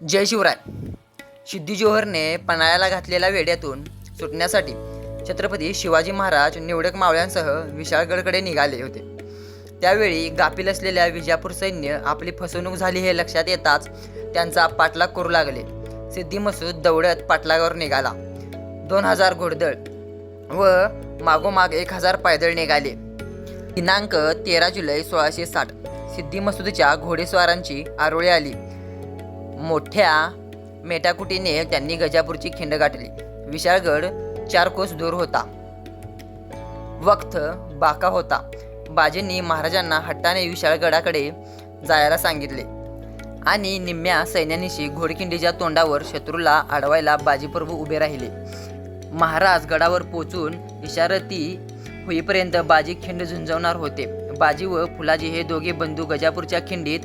जय शिवराय. सिद्धी जोहरने पन्हाळ्याला घातलेल्या वेड्यातून सुटण्यासाठी छत्रपती शिवाजी महाराज निवडक मावळ्यांसह विशाळगडकडे निघाले होते. त्यावेळी गाफील असलेल्या विजापूर सैन्य आपली फसवणूक झाली हे लक्षात येताच त्यांचा पाठलाग करू लागले. सिद्धी मसूद दौडत पाठलागावर निघाला. दोन हजार घोडदळ व मागोमाग एक हजार पायदळ निघाले. दिनांक तेरा जुलै सोळाशे साठ सिद्धी मसूदच्या घोडेस्वारांची आरोळी आली. मोठ्या मेटाकुटीने त्यांनी गजापूरची खिंड गाठली. विशाळगड चार कोस दूर होता. वक्त बाका होता. बाजींनी महाराजांना हट्टाने विशाळगडाकडे जायला सांगितले आणि निम्म्या सैन्यानिशी घोडखिंडीच्या तोंडावर शत्रूला अडवायला बाजीप्रभू उभे राहिले. महाराज गडावर पोचून इशारती होईपर्यंत बाजी खिंड झुंजवणार होते. बाजी व फुलाजी हे दोघे बंधू गजापूरच्या खिंडीत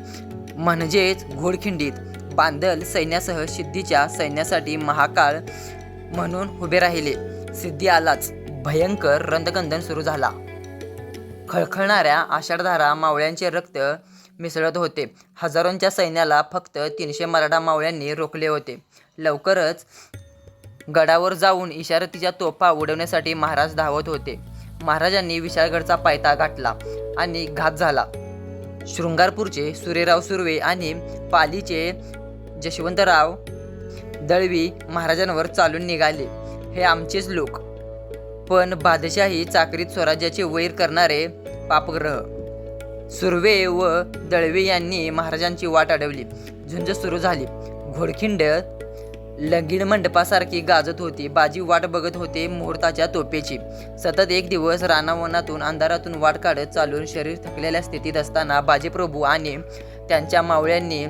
म्हणजेच घोडखिंडीत बांदल सैन्यासह सिद्धीच्या सैन्यासाठी महाकाळ म्हणून उभे राहिले. सिद्धी आलाच. भयंकर रंदकंदन सुरू झाला. खळखळणाऱ्या आषाढधारा मावळ्यांचे रक्त मिसळत होते. हजारोंच्या सैन्याला फक्त तीनशे मराठा मावळ्यांनी रोखले होते. लवकरच गडावर जाऊन इशारतीच्या तोफा उडवण्यासाठी महाराज धावत होते. महाराजांनी विशाळगडचा पायथा गाठला आणि घात झाला. शृंगारपूरचे सुरेराव सुर्वे आणि पालीचे जशवंतराव दळवी महाराजांवर चालून निघाले. हे आमचेच लोक. पण बादशाही चाकरीत स्वराज्याचे वैर करणारे पापग्रह. सुर्वे व दळवे यांनी महाराजांची वाट अडवली. झुंज सुरू झाली. घोडखिंड लगीण मंडपासारखी गाजत होती. बाजी वाट बघत होते मुहूर्ताच्या तोपेची. सतत एक दिवस रानावनातून अंधारातून वाट काढत चालून शरीर थकलेल्या स्थितीत असताना बाजीप्रभू आणि त्यांच्या मावळ्यांनी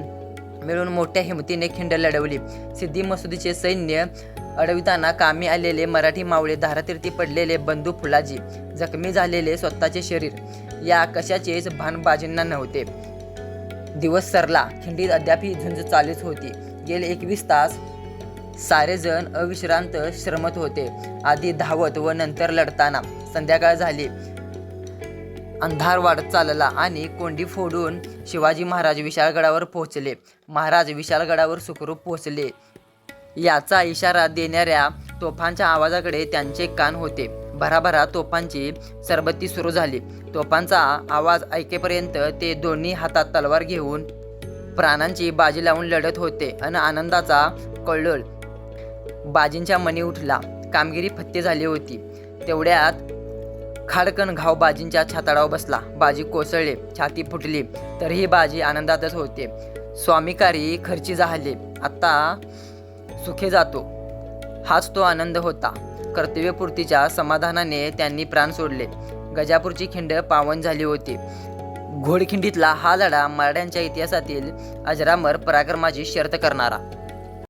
मिळून मोठ्या हिमतीने खिंड लढवली. सिद्धी मसुदीचे सैन्य अडविताना कामी आलेले मराठी मावळे धारातीर्थी पडलेले बंधू फुलाजी जखमी झालेले स्वतःचे शरीर. या कशाचेच भानबाजींना नव्हते. दिवस सरला खिंडीत अद्यापही झुंज चालूच होती. गेले एकवीस तास सारेजण अविश्रांत श्रमत होते. आधी धावत व नंतर लढताना. संध्याकाळ झाली. अंधार वाढत चालला आणि कोंडी फोडून शिवाजी महाराज विशाळगडावर पोहोचले. महाराज विशाळगडावर सुखरूप पोहोचले. याचा इशारा देणाऱ्या तोफांच्या आवाजाकडे त्यांचे कान होते. भराभरा तोफांची सरबत्ती सुरू झाली. तोफांचा आवाज ऐकेपर्यंत ते दोन्ही हातात तलवार घेऊन प्राणांची बाजी लावून लढत होते आणि आनंदाचा कल्लोळ बाजींच्या मनी उठला. कामगिरी फत्ते झाली होती. तेवढ्यात खाडकन घाव बाजींच्या छाताडावर बसला. बाजी कोसळले छाती फुटली तरीही बाजी आनंदातच होते. स्वामीकारी खर्ची झाले. आता सुखे जातो. हाच तो आनंद होता. कर्तव्यपूर्तीच्या समाधानाने त्यांनी प्राण सोडले. गजापूरची खिंड पावन झाली होती. घोडखिंडीतला हा लढा मराठ्यांच्या इतिहासातील अजरामर पराक्रमाची शर्त करणारा.